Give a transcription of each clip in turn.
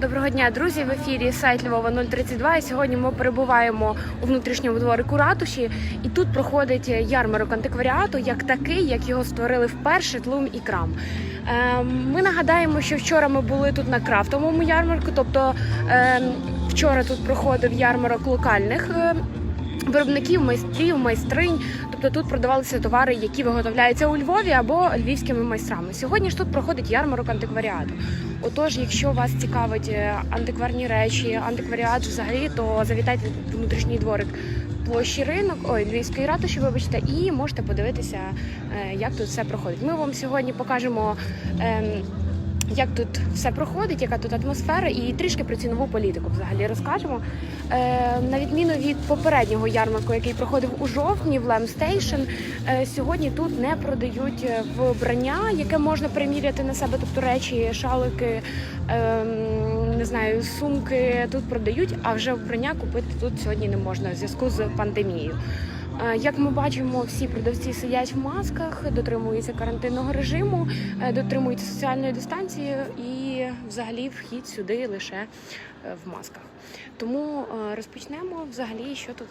Доброго дня, друзі! В ефірі сайт Львова 032. І сьогодні ми перебуваємо у внутрішньому дворику ратуші, і тут проходить ярмарок антикваріату, як такий, як його створили вперше тлум і крам. Е, Ми нагадаємо, що вчора ми були тут на крафтовому ярмарку, тобто е, вчора тут проходив ярмарок локальних. е, Виробників, майстрів, майстринь, тобто тут продавалися товари, які виготовляються у Львові або львівськими майстрами. Сьогодні ж тут проходить ярмарок антикваріату. Отож, якщо вас цікавить е, антикварні речі, антикваріат взагалі, то завітайте в внутрішній дворик площі ринок, ой, Львівської ратуші, вибачте, і можете подивитися, е, як тут все проходить. Ми вам сьогодні покажемо. ем, як тут все проходить, яка тут атмосфера, і трішки про цінову політику взагалі розкажемо. Е, на відміну від попереднього ярмарку, який проходив у жовтні в Лем Стейшн, е, сьогодні тут не продають е, вбрання, яке можна приміряти на себе, тобто речі, шалики, е, не знаю, сумки тут продають, а вже вбрання купити тут сьогодні не можна в зв'язку з пандемією. Е, Як ми бачимо, всі продавці сидять в масках, дотримуються карантинного режиму, е, дотримуються соціальної дистанції і взагалі вхід сюди лише е, в масках. Тому розпочнемо взагалі, що тут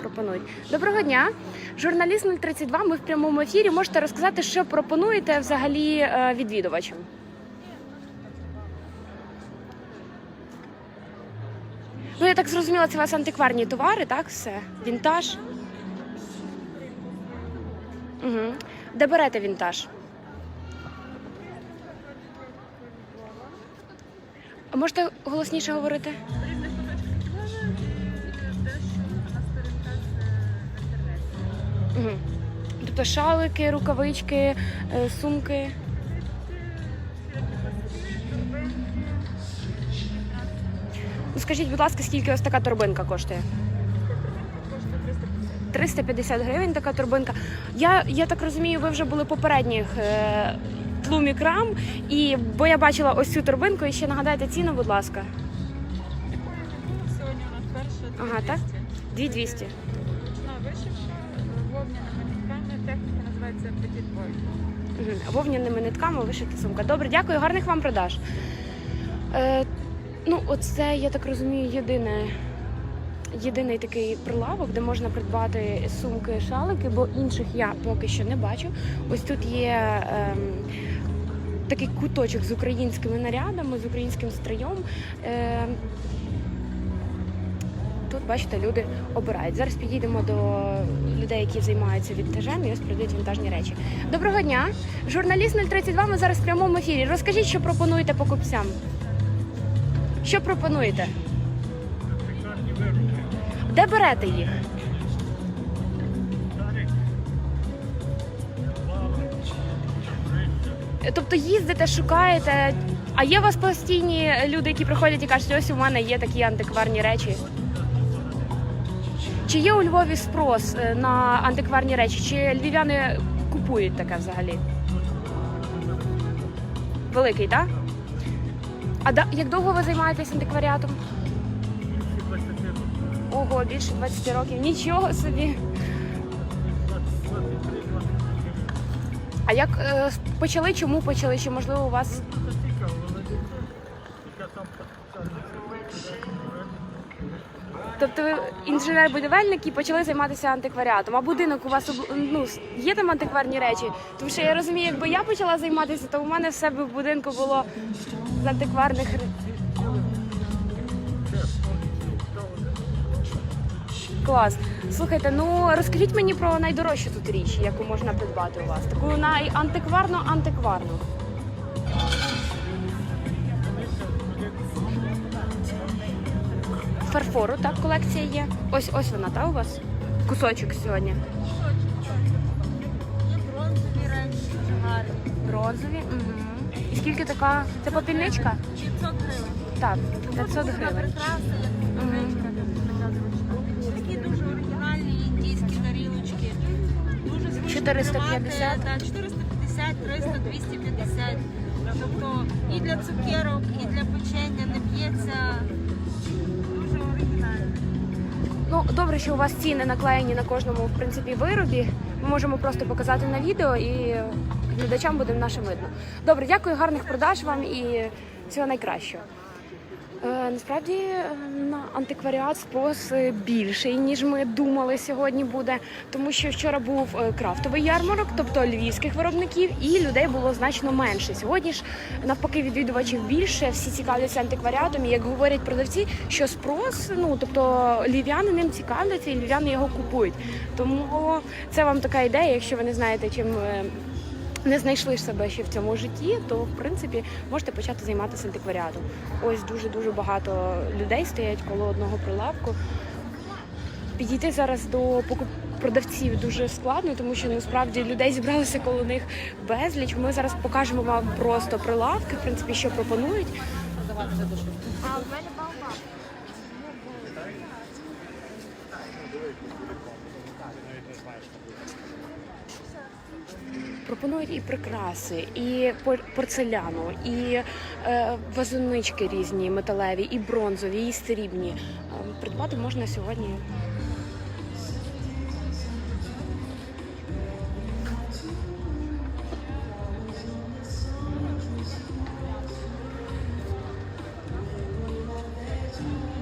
пропонують. Доброго дня, журналіст 032, Ми в прямому ефірі. Можете розказати, що пропонуєте взагалі відвідувачам? Я так зрозуміла, це у вас антикварні товари, так? Все? Вінтаж? Угу. Де берете вінтаж? А можете голосніше говорити? Угу. Тобто шалики, рукавички, е, сумки. Скажіть, будь ласка, скільки ось така торбинка коштує? 350 гривень така торбинка. Я, я так розумію, ви вже були попередніх е, тлумі крам, і бо я бачила ось цю торбинку, і ще нагадайте ціну, будь ласка. Сьогодні у нас перша Ага, так? 2200. Ручна вишивка, вовняними нитками, техніка називається. Угу. Вовняними нитками вишита сумка. Добре, дякую, гарних вам продаж. Е, ну, оце, я так розумію, єдине. Єдиний такий прилавок, де можна придбати сумки, шалики, бо інших я поки що не бачу. Ось тут є ем, такий куточок з українськими нарядами, з українським стройом. Ем, тут, бачите, люди обирають. Зараз підійдемо до людей, які займаються вінтажем і ось продають вінтажні речі. Доброго дня! Журналіст 032, ми зараз в прямому ефірі. Розкажіть, що пропонуєте покупцям. Що пропонуєте? Де берете їх? Тобто їздите, шукаєте. А є у вас постійні люди, які приходять і кажуть, ось у мене є такі антикварні речі. Чи є у Львові спрос е, на антикварні речі? Чи львів'яни купують таке взагалі? Великий, так? А да, як довго ви займаєтесь антикваріатом? Більше 20 років. Ого, більше 20 років. Нічого собі. А як е, почали? Чому почали? Чи можливо у вас Тобто ви інженер-будівельник і почали займатися антикваріатом. А будинок у вас ну, є там антикварні речі? Тому що я розумію, якби я почала займатися, то у мене в себе в будинку було з антикварних Клас. Слухайте, ну розкажіть мені про найдорожчу тут річ, яку можна придбати у вас. Таку найантикварну антикварну. Фарфору, так, колекція є. Ось ось вона, та у вас? Кусочок сьогодні. Бронзові дуже гарні. Бронзові. Угу. І скільки така? Це попільничка? 500 гривень. Так, 500 Це гривень. прикраса, як зручна. Такі дуже оригінальні індійські тарілочки. Дуже зручно 450? тримати, да, 450, 300, 250. Тобто і для цукерок, і для печення не п'ється. Ну, добре, що у вас ціни наклеєні на кожному в принципі виробі. Ми можемо просто показати на відео і глядачам буде наше видно. Добре, дякую, гарних продаж вам і Всього найкращого. Е, насправді е, на антикваріат спрос е, більший, ніж ми думали сьогодні буде, тому що вчора був крафтовий ярмарок, тобто львівських виробників, і людей було значно менше. Сьогодні ж навпаки відвідувачів більше, всі цікавляться антикваріатом. І як говорять продавці, що спрос, ну тобто львів'яни ним цікавляться, і львів'яни його купують. Тому це вам така ідея, якщо ви не знаєте, чим. Не знайшли себе ще в цьому житті, то в принципі можете почати займатися антикваріатом. Ось дуже дуже багато людей стоять коло одного прилавку. Підійти зараз до покуп... продавців дуже складно, тому що насправді людей зібралося коло них безліч. Ми зараз покажемо вам просто прилавки, в принципі, що пропонують. Пропонують і прикраси, і пор- порцеляну, і е, вазонички різні, металеві, і бронзові, і срібні. Е, Придбати можна сьогодні.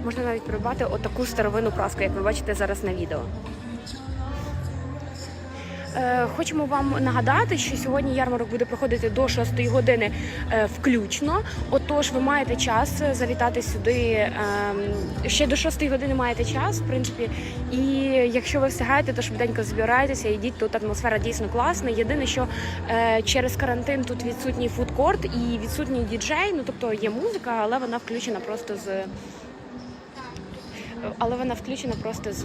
Можна навіть придбати отаку старовинну праску, як ви бачите зараз на відео. Е, Хочемо вам нагадати, що сьогодні ярмарок буде проходити до 6 години е, включно. Отож, ви маєте час завітати сюди ем, ще до 6 години маєте час, в принципі. І якщо ви встигаєте, то швиденько збирайтеся, йдіть. Тут атмосфера дійсно класна. Єдине, що е, через карантин тут відсутній фудкорт і відсутній діджей. Ну тобто є музика, але вона включена просто з але вона включена просто з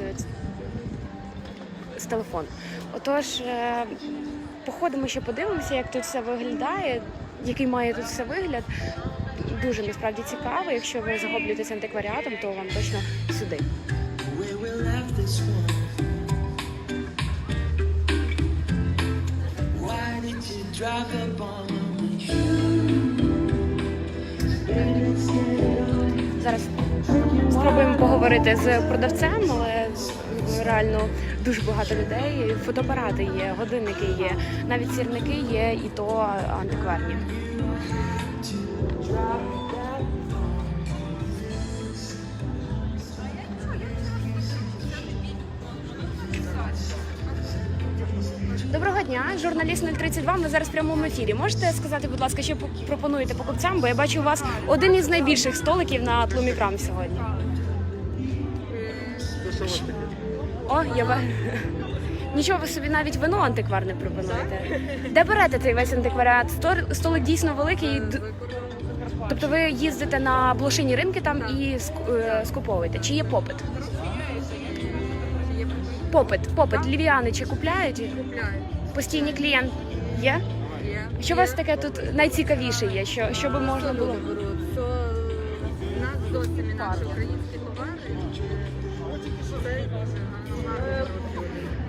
з телефону. Отож, е, походимо ще подивимося, як тут все виглядає, який має тут все вигляд. Дуже насправді цікаво. Якщо ви захоплюєтесь антикваріатом, то вам точно сюди. Зараз спробуємо поговорити з продавцем, але е, реально дуже багато людей. Фотоапарати є, годинники є, навіть сірники є, і то антикварні. Доброго дня, журналіст 032. Ми зараз в прямому ефірі. Можете сказати, будь ласка, що пропонуєте покупцям? Бо я бачу у вас один із найбільших столиків на тлумі крам сьогодні. О, я ба... Нічого ви собі навіть вино антикварне пропонуєте. Де берете цей весь антикваріат? Стор- Столик дійсно великий. д- Тобто ви їздите на блошині ринки там і ск- е, скуповуєте. Чи є попит? Попит, попит. Львів'яни чи купляють? Купляють. Постійний клієнт є? Що у вас таке тут найцікавіше є? Що, що би можна було? Беруть, нас зовсім інакше українські товари. Це дуже гарно беруть люди.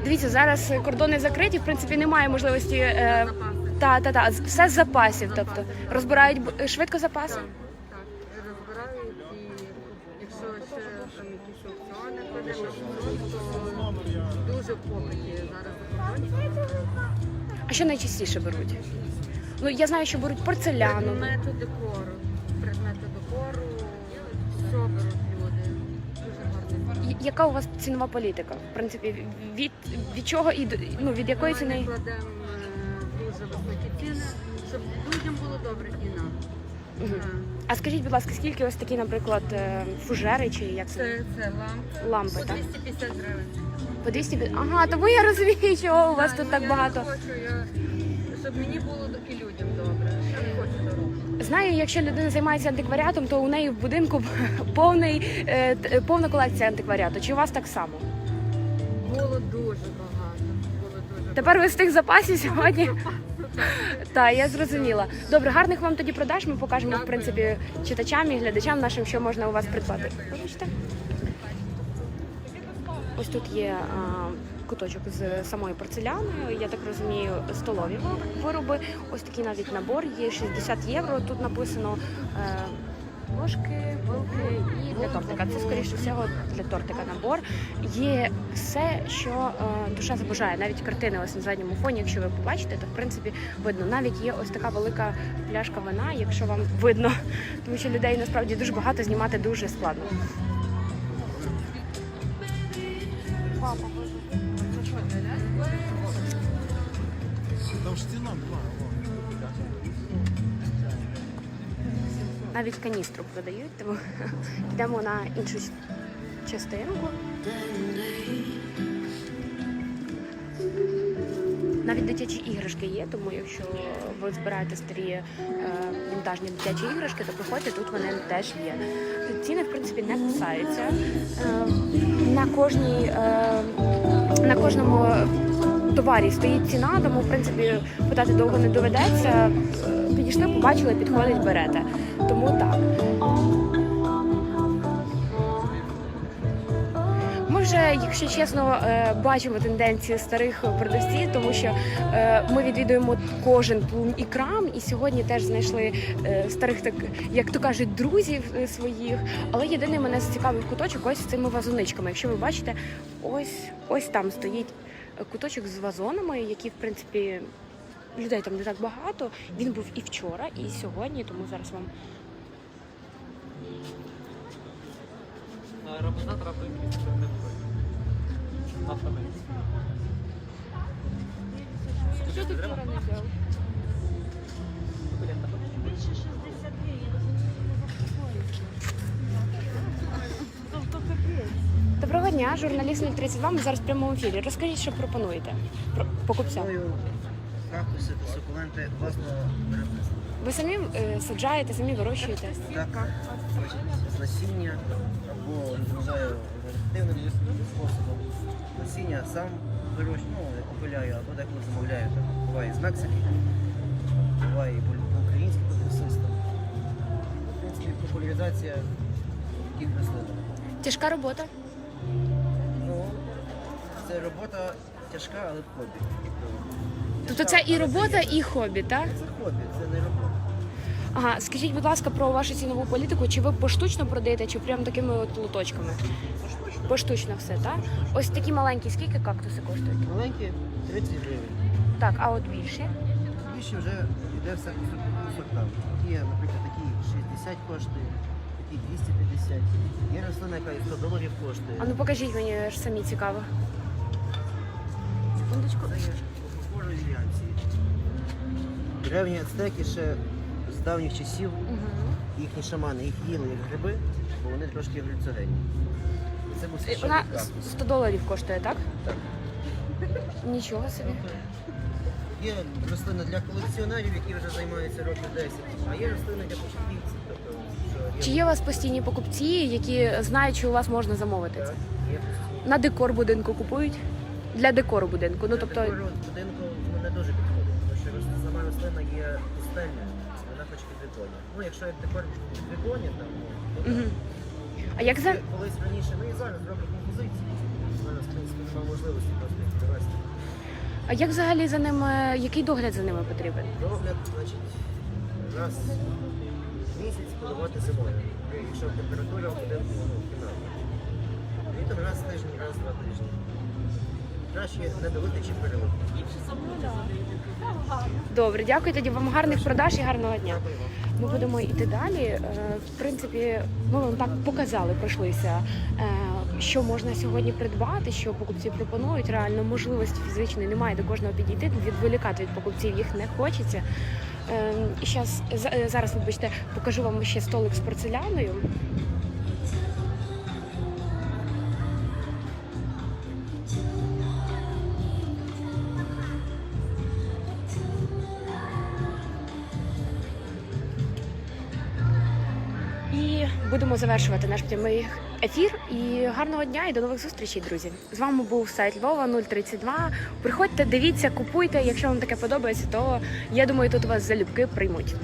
Дивіться, зараз кордони закриті, в принципі, немає можливості. Е, та, та, та, все з запасів. Тобто розбирають швидко запаси. Так, так. Розбирають і якщо ще там якісь аукціони ходимо, то дуже попиті зараз за кордоном. А що найчастіше беруть? Ну я знаю, що беруть порцеляну. Предмети декору. Предмети декору. Все беруть Яка у вас цінова політика? В принципі, від, від чого і до- ну від якої Ми ціни? кладемо е, дуже високі ціни, щоб людям було добре і нам. Так. А скажіть, будь ласка, скільки ось такі, наприклад, е, фужери чи як це? Це, лампи. Лампи, По так? 250 гривень. По 200? Ага, тому я розумію, чого у вас тут ну, так я багато. не хочу, я, щоб мені було і людям добре. Я не хочу. Знаю, якщо людина займається антикваріатом, то у неї в будинку повний, е, т- повна колекція антикваріату. Чи у вас так само? Було дуже багато. Було дуже Тепер ви з тих запасів сьогодні. Так, я зрозуміла. Добре, гарних вам тоді продаж. Ми покажемо, в принципі, читачам і глядачам нашим, що можна у вас придбати. Ось тут є а, куточок з самою порцеляною. Я так розумію, столові вироби. Ось такий навіть набор є 60 євро. Тут написано. Е, ложки, вилки і для тортика. Це скоріше всього для тортика набор. Є все, що е, душа забажає. Навіть картини ось на задньому фоні, якщо ви побачите, то в принципі видно. Навіть є ось така велика пляшка вина, якщо вам видно, тому що людей насправді дуже багато знімати дуже складно. Навіть каністру продають, тому йдемо на іншу частинку. Навіть дитячі іграшки є, тому якщо ви збираєте старі е, вінтажні дитячі іграшки, то приходьте, тут вони теж є. Ціни, в принципі, не кусаються. Е, на кожній е, на кожному товарі стоїть ціна, тому в принципі питати довго не доведеться. Підійшли, побачили, підходить, берете. Тому так. Ми вже, якщо чесно, е, бачимо тенденції старих продавців, тому що е, ми відвідуємо кожен плум і крам, і сьогодні теж знайшли е, старих, так як то кажуть, друзів своїх. Але єдиний мене зацікавив куточок ось з цими вазоничками. Якщо ви бачите, ось ось там стоїть куточок з вазонами, які в принципі. Людей там не так багато. Він був і вчора, і сьогодні, тому зараз вам. Що ти вчора не взяв? Доброго журналіст 032, Ми зараз в прямому ефірі. Розкажіть, що пропонуєте Про- покупцям. Кактуси та сукуленти власного виробництва. Ви самі е, саджаєте, самі вирощуєте. Так, з насіння або називаю вегетативним способом. Насіння сам вирощую, ну, опиляю, або деколи замовляю. Там, буває з Мексики, буває і по- по-українськи. В принципі, популяризація таких рослин. Тяжка робота. Це робота тяжка, але хобі. Тобто це і робота, і хобі, так? Це хобі, це не робота. Ага, скажіть, будь ласка, про вашу цінову політику. Чи ви поштучно продаєте, чи прям такими от лоточками? Поштучно Поштучно все, так? Ось такі маленькі, скільки кактуси коштують? Маленькі 30 гривень. Так, а от більші? Більше вже йде все по по сортам. Є, наприклад, такі 60 коштує, такі 250. Є рослина, яка і 100 доларів коштує. А ну покажіть мені ж самі цікаво. Секундочку. Це є. Древні ацтеки ще з давніх часів, Угу. їхні шамани їх їли як гриби, бо вони трошки глюцогенні. Це був священний Вона кактус. 100 доларів коштує, так? Так. Нічого собі. Є рослина для колекціонерів, які вже займаються років 10, а є рослини для початківців. Тобто, що Чи є у вас постійні покупці, які знають, що у вас можна замовити це? Є. На декор будинку купують? Для декору будинку. Ну тобто, Декору будинку ну, не дуже підходить, тому що роз- сама рослина є пустельна, вона хоче підвіконня. Ну, якщо як декор там, ну, то Мгм. а як за Колись раніше, ну і зараз роблять композиції. Зараз, в принципі, немає можливості просто їх привезти. а як взагалі за ними, який догляд за ними потрібен? Догляд, значить, раз в місяць подавати зимою, якщо температура в будинку ну, кімнаті. Літом раз в тиждень, раз в два тижні. Краще не давити чи перелити. Добре, дякую тоді вам гарних продаж і гарного дня. Ми будемо йти далі. Е, В принципі, ми вам так показали, пройшлися, е, що можна сьогодні придбати, що покупці пропонують. Реально можливості фізичної немає до кожного підійти. Відволікати від покупців їх не хочеться. Е, І щас, за- зараз, вибачте, покажу вам ще столик з порцеляною. Будемо завершувати наш прямий ефір. І гарного дня і до нових зустрічей, друзі. З вами був сайт Львова 032. Приходьте, дивіться, купуйте. Якщо вам таке подобається, то я думаю, тут вас залюбки приймуть.